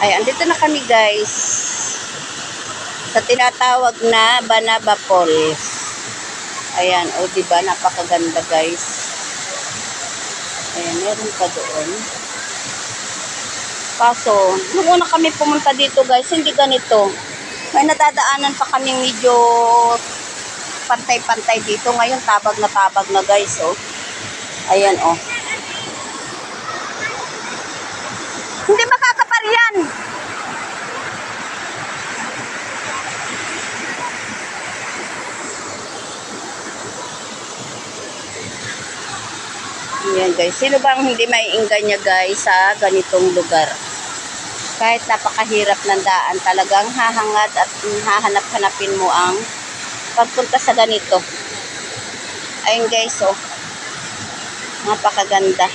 Ay, andito na kami guys. Sa tinatawag na Banaba Falls. Ayan, o di ba napakaganda guys. Ayan, meron pa doon. Kaso, nung una kami pumunta dito guys, hindi ganito. May nadadaanan pa kami medyo pantay-pantay dito. Ngayon, tabag na tabag na guys, oh. Ayan, oh. Hindi makakapar yan. Ayan guys. Sino bang hindi maiinggan niya guys sa ganitong lugar? Kahit napakahirap ng daan, talagang hahangad at hahanap-hanapin mo ang pagpunta sa ganito. Ayun guys, oh. Napakaganda.